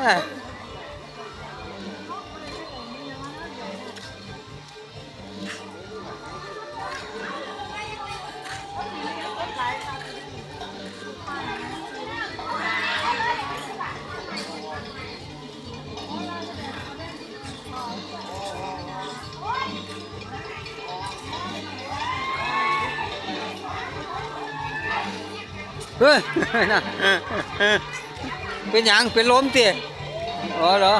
Ah. เฮ้ยน่ะเป็นหยังเป็นล้มเตี๋ยอ๋อเหรอ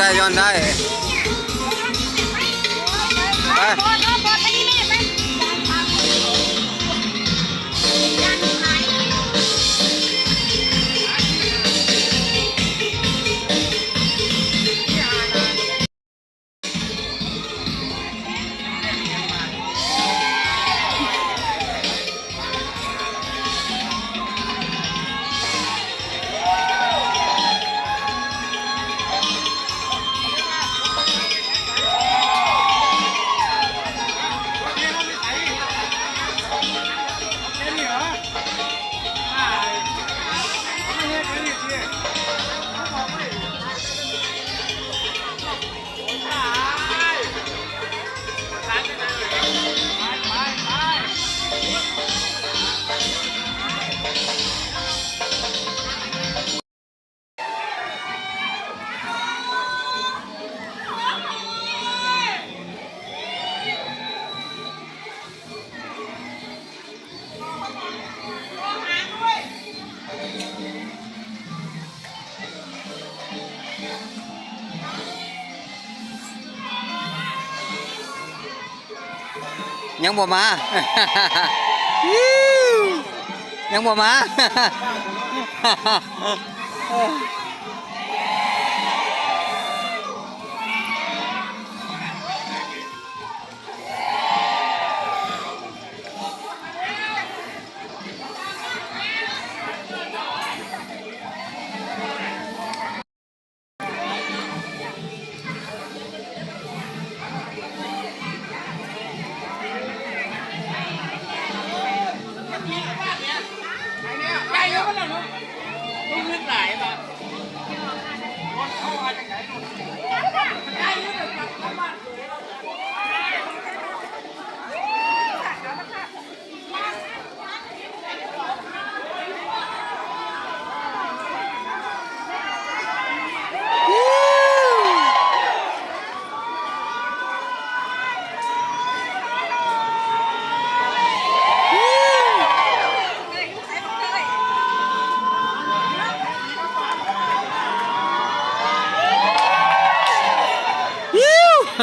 อนได้ย้อนได้ ไป ยังบ่มา ยังบ่มา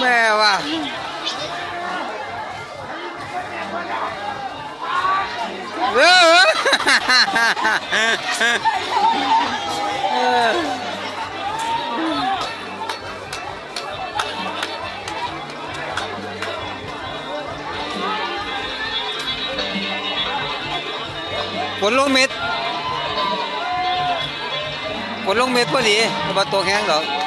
แม่ว่ะเออฝนลงเม็ดฝนลงเม็ดพอดีบ่ตกแห้งหรอ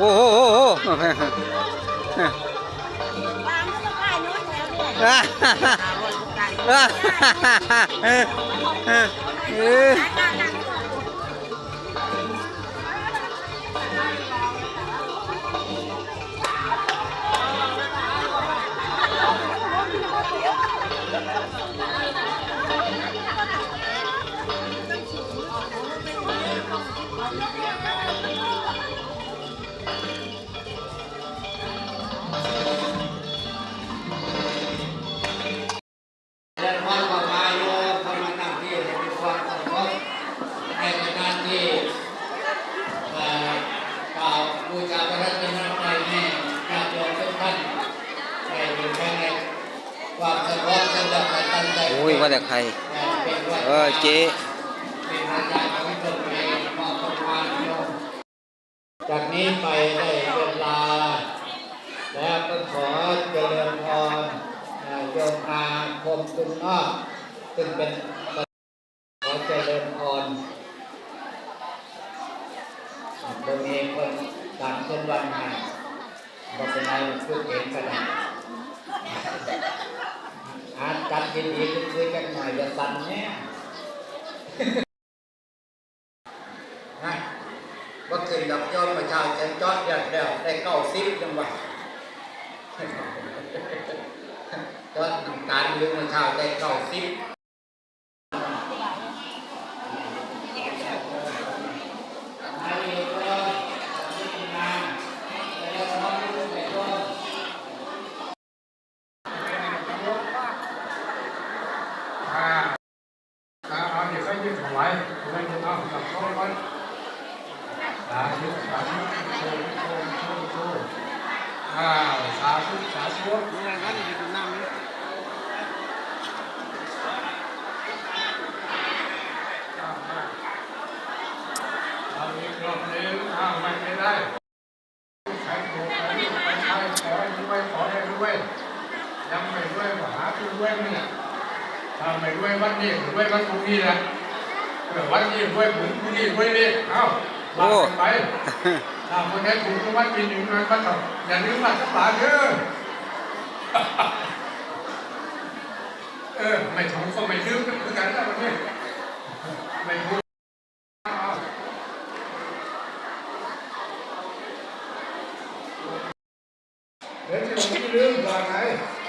โอ้โหโอ้โหวางก็ต้องขายน้อยแล้วเนี่ยอ่าอร่อยไก่อ่าเออ เออ ประมาณโยมจากนี้ไปได้เวลา แล้วก็ขอเจริญพรโยมอาคมคุณนอกซึ่งเป็นขอเจริญพรตรงนี้คนต่างคนวันหาบอกเป็นนายพูดเองก็ได้ อาจัดดีๆคุยกันหน่อยจะสั่นแน่นะว่าเคยดับยอดประชาชนจอดยัดแล้วได้เก้าสิบจังหวัดจอดทำการเรื่องประชาชนได้เก้าสิบอ่าอ่าเอาเดี๋ยวค่อยยืดถวายค่อยยืดเอาหลับเข้าก่อน สาธุสาธุโชว์โชว์โชว์โชว์อ้าวสาธุสาธุนี่อะไรกันอยู่ตรงน้ำนี่เอาอีกรอบหนึงอ้าวไม่เป็นไรใช้ถูกไปไปใช้ขอให้วยขอให้รวยยังไม่รวยก็หาที่รวยนี่แหละถ้าไม่รวยวันนี้รวยวันพรุ่งนี้แหละ เออวันนี้รวยพรุ่งนี้รวยนี่เอ้าลากันไปถ้าคนไหนถูกรางวัลที่หนึ่งมันก็ต้องอย่าลืมมาสักบาทเด้อเออไม่ถูกก็ไม่ลืมก็คือกันนะวันนี้ไม่ถูกเดี๋ยวจะไม่ลืมว่าไงเออเอา